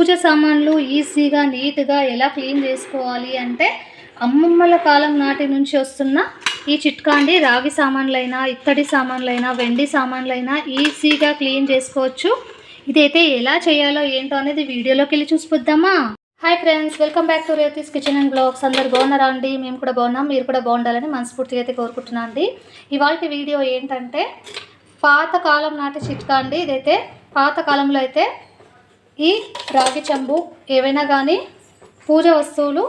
పూజ సామాన్లు ఈజీగా నీట్గా ఎలా క్లీన్ చేసుకోవాలి అంటే అమ్మమ్మల కాలం నాటి నుంచి వస్తున్న ఈ చిట్కా అండి రాగి సామాన్లైనా ఇత్తడి సామాన్లైనా వెండి సామాన్లైనా ఈజీగా క్లీన్ చేసుకోవచ్చు. ఇదైతే ఎలా చేయాలో ఏంటో అనేది వీడియోలోకి వెళ్ళి చూసిపోద్దామా? Hi friends welcome back to Rethi's kitchen and blogs అందరు బాగున్నారా అండి? మేము కూడా బాగున్నాం. మీరు కూడా బాగుండాలని మనస్ఫూర్తిగా అయితే కోరుకుంటున్నాను అండి ఇవాళ వీడియో ఏంటంటే పాతకాలం నాటి చిట్కా అండి ఇదైతే పాతకాలంలో అయితే ఈ రాగి చెంబు ఏవైనా కానీ పూజ వస్తువులు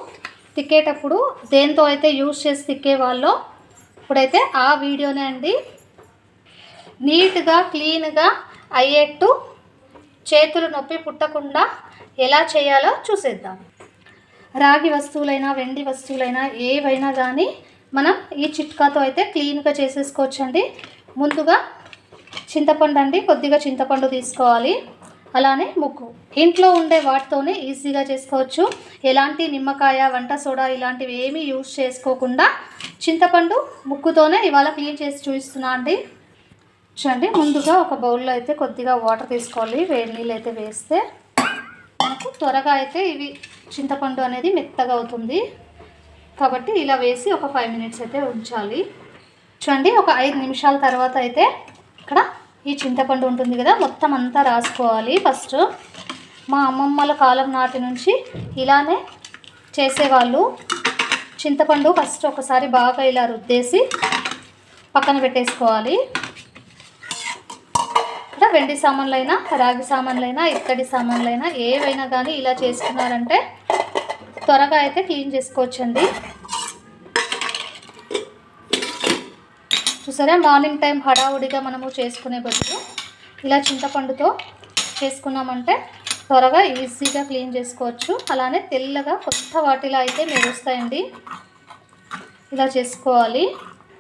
తిక్కేటప్పుడు దేంతో అయితే యూజ్ చేసి తిక్కే వాళ్ళో ఇప్పుడైతే ఆ వీడియోనే అండి. నీట్గా క్లీన్గా అయ్యేట్టు చేతులు నొప్పి పుట్టకుండా ఎలా చేయాలో చూసేద్దాం. రాగి వస్తువులైనా వెండి వస్తువులైనా ఏవైనా కానీ మనం ఈ చిట్కాతో అయితే క్లీన్గా చేసేసుకోవచ్చండి. ముందుగా చింతపండు అండి కొద్దిగా చింతపండు తీసుకోవాలి. అలానే ముక్కు. ఇంట్లో ఉండే వాటితోనే ఈజీగా చేసుకోవచ్చు. ఎలాంటి నిమ్మకాయ వంట సోడా ఇలాంటివి ఏమీ యూజ్ చేసుకోకుండా చింతపండు ముక్కుతోనే ఇవాళ క్లీన్ చేసి చూపిస్తున్నా అండి. చూడండి ముందుగా ఒక బౌల్లో అయితే కొద్దిగా వాటర్ తీసుకోవాలి. వేడి నీళ్ళు అయితే వేస్తే మనకు త్వరగా అయితే ఇవి చింతపండు అనేది మెత్తగా అవుతుంది. కాబట్టి ఇలా వేసి ఒక ఫైవ్ మినిట్స్ అయితే ఉంచాలి. చూడండి ఒక ఐదు నిమిషాల తర్వాత అయితే ఇక్కడ ఈ చింతపండు ఉంటుంది కదా మొత్తం అంతా రాసుకోవాలి ఫస్ట్. మా అమ్మమ్మల కాలం నాటి నుంచి ఇలానే చేసేవాళ్ళు. చింతపండు ఫస్ట్ ఒకసారి బాగా ఇలా రుద్దేసి పక్కన పెట్టేసుకోవాలి. ఇక్కడ వెండి సామాన్లైనా రాగి సామాన్లైనా ఇత్తడి సామాన్లైనా ఏవైనా కానీ ఇలా చేసుకున్నారంటే త్వరగా అయితే క్లీన్ చేసుకోవచ్చండి. చూసారా? మార్నింగ్ టైం హడావుడిగా మనము చేసుకునే బదులు ఇలా చింతపండుతో చేసుకున్నామంటే త్వరగా ఈజీగా క్లీన్ చేసుకోవచ్చు. అలానే తెల్లగా కొత్త వాటిలో అయితే మెరుస్తాయండి ఇలా చేసుకోవాలి.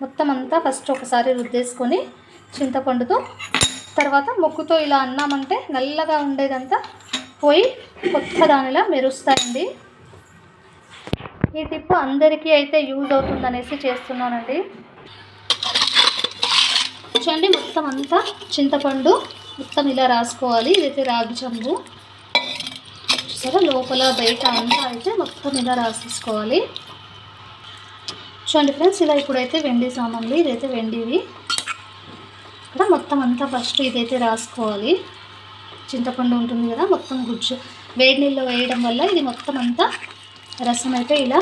మొత్తం అంతా ఫస్ట్ ఒకసారి రుద్దేసుకొని చింతపండుతో తర్వాత ముక్కుతో ఇలా అన్నామంటే నల్లగా ఉండేదంతా పోయి కొత్త దానిలా మెరుస్తాయండి ఈ టిప్ అందరికీ అయితే యూజ్ అవుతుందనేసి చేస్తున్నానండి. చూడండి మొత్తం అంతా చింతపండు మొత్తం ఇలా రాసుకోవాలి. ఇదైతే రాగి చెంబు సరే లోపల బయట అంతా అయితే మొత్తం ఇలా రాసేసుకోవాలి. చూడండి ఫ్రెండ్స్ ఇలా ఇప్పుడైతే వెండి సామాన్లు ఇదైతే వెండివి. ఇక్కడ మొత్తం అంతా ఫస్ట్ ఇదైతే రాసుకోవాలి. చింతపండు ఉంటుంది కదా మొత్తం గుజ్జు. వేడి నీళ్ళు వేయడం వల్ల ఇది మొత్తం అంతా రసం అయితే ఇలా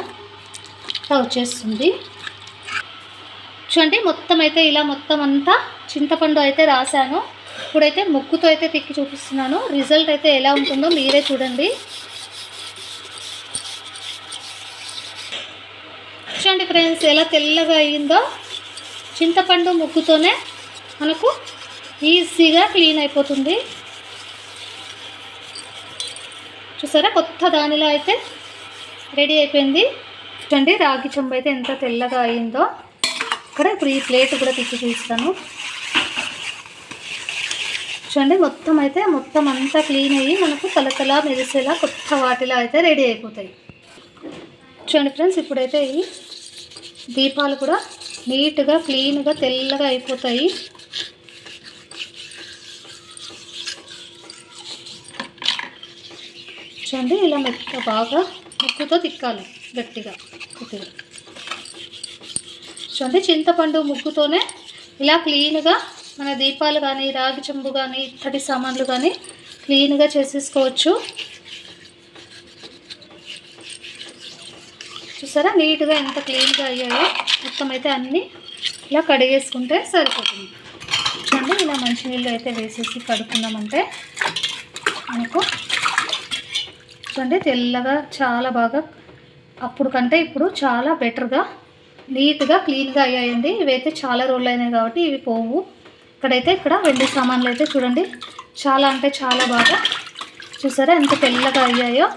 వచ్చేస్తుంది చూడండి మొత్తం అయితే ఇలా మొత్తం అంతా చింతపండు అయితే రాశాను. ఇప్పుడైతే ముగ్గుతో అయితే తిక్కి చూపిస్తున్నాను. రిజల్ట్ అయితే ఎలా ఉంటుందో మీరే చూడండి. చూడండి ఫ్రెండ్స్ ఎలా తెల్లగా అయ్యిందో చింతపండు ముగ్గుతోనే మనకు ఈజీగా క్లీన్ అయిపోతుంది. చూసారా? కొత్త దానిలో అయితే రెడీ అయిపోయింది. చూడండి రాగి చెంబు అయితే ఎంత తెల్లగా అయిందో. ఇక్కడ ఇప్పుడు ఈ ప్లేట్ కూడా తిప్పి చూస్తాను చూడండి మొత్తం అయితే మొత్తం అంతా క్లీన్ అయ్యి మనకు తలతల మెరిసేలా కొత్త వాటిలా అయితే రెడీ అయిపోతాయి. చూడండి ఫ్రెండ్స్ ఇప్పుడైతే ఈ దీపాలు కూడా నీట్గా క్లీన్గా తెల్లగా అయిపోతాయి. చూడండి ఇలా మెత్త బాగా ముక్కుతో తిక్కాలి గట్టిగా కొద్దిగా. చూడండి చింతపండు ముగ్గుతోనే ఇలా క్లీన్గా మన దీపాలు కానీ రాగి చెంబు కానీ ఇత్తడి సామాన్లు కానీ క్లీన్గా చేసేసుకోవచ్చు. చూసారా? నీట్గా ఎంత క్లీన్గా అయ్యాయో మొత్తం అయితే అన్నీ ఇలా కడిగేసుకుంటే సరిపోతుంది. చూడండి ఇలా మంచినీళ్ళు అయితే వేసేసి కడుక్కున్నామంటే మనకు చూడండి తెల్లగా చాలా బాగా అప్పుడు కంటే ఇప్పుడు చాలా బెటర్గా నీట్గా క్లీన్గా అయ్యాయండి. ఇవైతే చాలా రోజులు అయినాయి కాబట్టి ఇవి పోవు. ఇక్కడైతే ఇక్కడ వెండి సామాన్లు అయితే చూడండి. చాలా అంటే చాలా బాగా. చూసారా ఎంత తెల్లగా అయ్యాయో.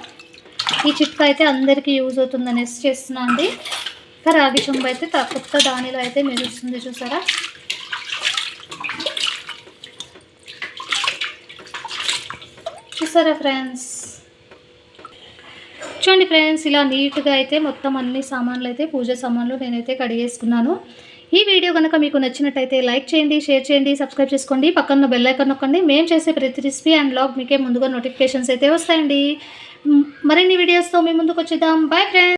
ఈ చిట్కా అయితే అందరికీ యూజ్ అవుతుంది అనేసి చేస్తున్నా అండి. ఇంకా రాగి చెంబు అయితే కొత్త దానిలో అయితే మెరుస్తుంది చూసారా. చూసారా ఫ్రెండ్స్. చూడండి ఫ్రెండ్స్ ఇలా నీట్గా అయితే మొత్తం అన్ని సామాన్లు అయితే పూజ సామాన్లు నేనైతే కడిగేసుకున్నాను. ఈ వీడియో కనుక మీకు నచ్చినట్టయితే లైక్ చేయండి షేర్ చేయండి సబ్స్క్రైబ్ చేసుకోండి పక్కన బెల్ ఐకాన్ నొక్కండి. మేము చేసే ప్రతి రెసిపీ అండ్ బ్లాగ్ మీకే ముందుగా నోటిఫికేషన్స్ అయితే వస్తాయండి. మరిన్ని వీడియోస్తో మీ ముందుకు వచ్చేద్దాం. Bye friends